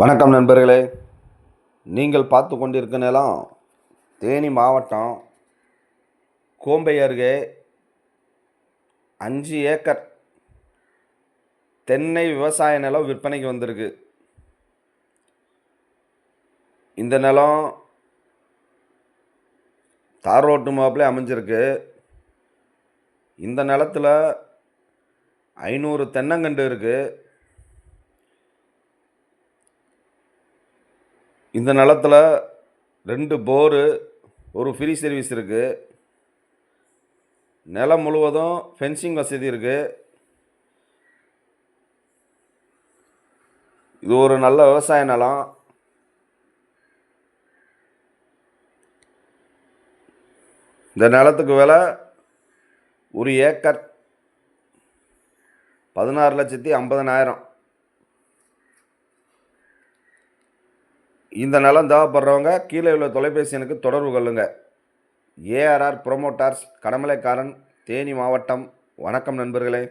வணக்கம் நண்பர்களே. நீங்கள் பார்த்து கொண்டிருக்க நிலம் தேனி மாவட்டம் கோம்பை அருகே அஞ்சு ஏக்கர் தென்னை விவசாய நிலம் விற்பனைக்கு வந்திருக்கு. இந்த நிலம் தார் ரோட்டு மாப்பிளே அமைஞ்சிருக்கு. இந்த நிலத்தில் ஐநூறு தென்னங்கண்டு இருக்குது இந்த நிலத்துல ரெண்டு போரு ஒரு ஃப்ரீ சர்வீஸ் இருக்குது நிலம் முழுவதும் ஃபென்சிங் வசதி இருக்குது இது ஒரு நல்ல விவசாய நிலம். இந்த நிலத்துக்கு விலை ஒரு ஏக்கர் பதினாறு லட்சத்தி ஐம்பதனாயிரம். இந்த நலம் தேவைப்படுறவங்க கீழே உள்ள தொலைபேசி எனக்கு தொடர்பு கொள்ளுங்க. ஏஆர்ஆர் ப்ரொமோட்டார்ஸ் கடமலைக்காரன் தேனி மாவட்டம். வணக்கம் நண்பர்களே.